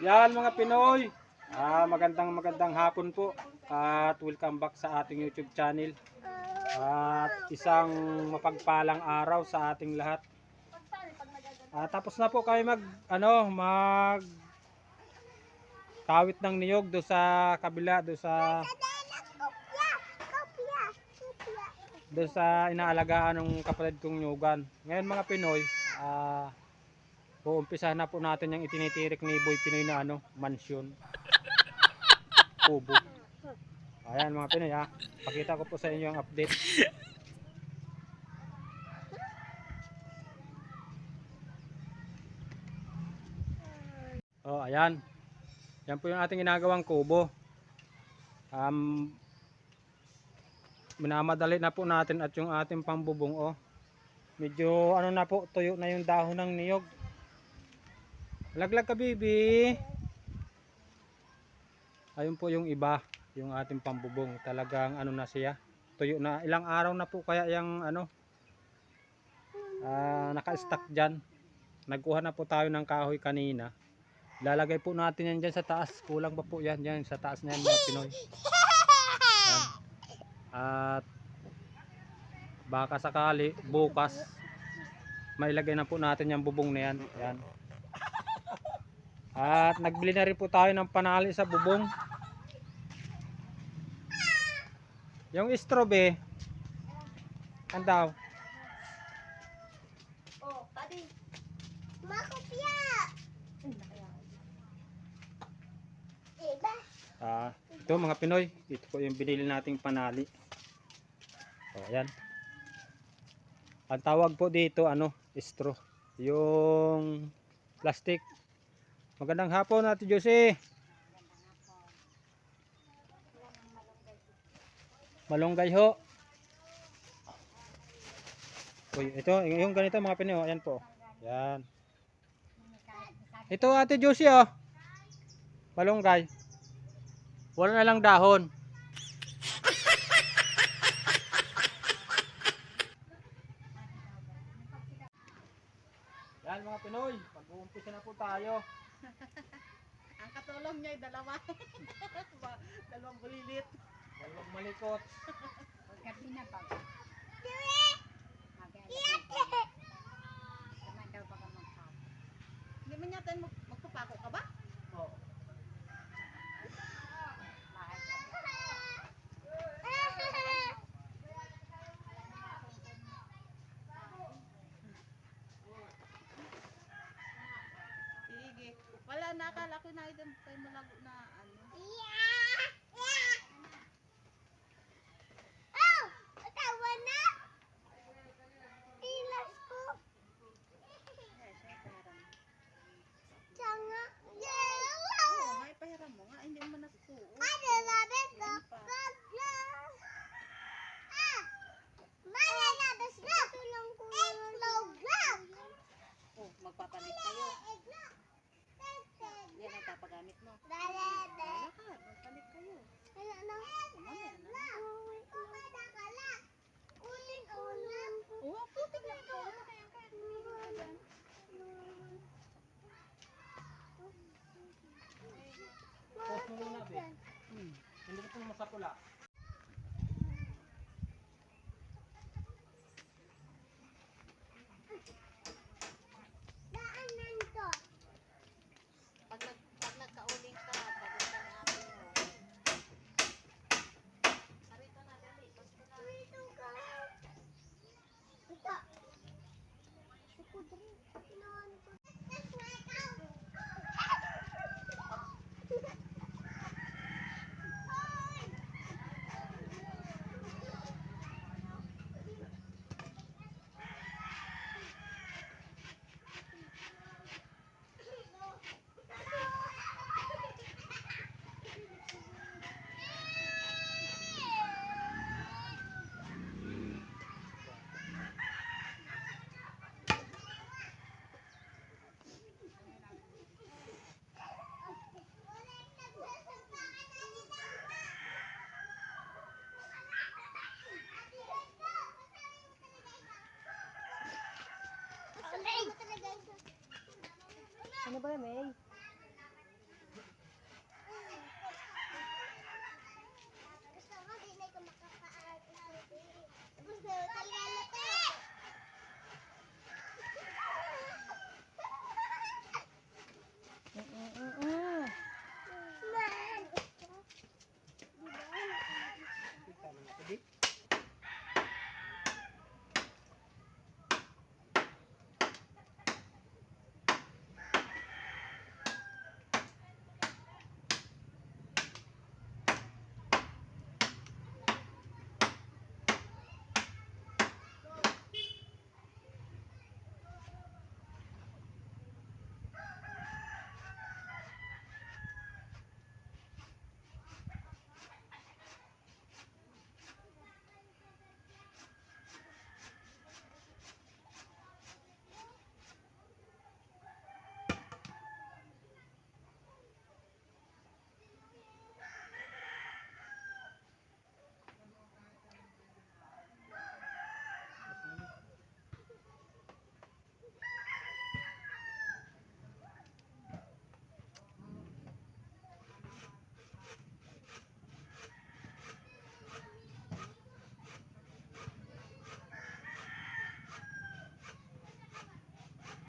Yan mga Pinoy. Ah, magandang magandang hapon po at welcome back sa ating YouTube channel. At isang mapagpalang araw sa ating lahat. Ah, tapos na po kami mag ano, mag kawit ng niyog do sa kabila, do sa do sa inaalagaan ng kapatid kong nyugan. Ngayon mga Pinoy, ah uumpisahan na po natin yung itinitirik ni Boy Pinoy na ano, mansion. Kubo. Ayan mga Pinoy ha. Pakita ko po sa inyo ang update. Oh, ayan. Yan po yung ating ginagawang kubo. Um, minamadali na po natin at yung ating pambubong oh. Medyo ano na po, tuyo na yung dahon ng niyog. Laglag ka bibi. Ayun po yung iba, yung ating pambubong. Talagang ano na siya. Tuyo na. Ilang araw na po kaya yung ano ah, naka-stack dyan. Nagkuha na po tayo ng kahoy kanina. Lalagay po natin yan dyan sa taas. Kulang pa po yan dyan sa taas na yan mga Pinoy. At baka sakali bukas mailagay na po natin yung bubong na yan. Yan. At nagbili na rin po tayo ng panali sa bubong. Yung strobe, ang daw? Oh, tadi. Makopya! Diba? Ah, ito mga Pinoy, ito po yung binili nating panali. O, ayan. Ang tawag po dito, ano, straw. Yung plastic. Magandang hapon, Ate Josie. Malunggay ho. Uy, ito, yung ganito mga Pinoy, oh, ayan po. Yan. Ito Ate Josie, oh. Malunggay. Wala na lang dahon. Yan mga Pinoy, mag-uumpisa na po tayo. Ang katulong niya ay dalawa. Dalawang bulilit. Dalawang malikot. Wala na, akala ko na ito tayo malago na ano. Oh! Tawa na! Tilas ko! Tsanga! Oo, may pahiram mo nga, hindi mo nasuot. Ano natin ko? Bagla! Ah! Mala na! Das na! Tulong ko Eklog lang! Oh, magpapalit kayo. Eklog! Yan ang papagamit mo. Dale! Wala ka, magpalit kayo. Ano na? Mamaya na. Kumada ka lang! Uling ulam! Oo, putik lang to. Ano kaya kaya? Post mo muna, be. Hmm. Hindi ko po masapula. Daanan to! Pag, nag, pag nagkauling ka, bago ka na ako. Arito na, dali. Basta na. Dito ka! Ito! Ito drin. Pinuhan ko. Ano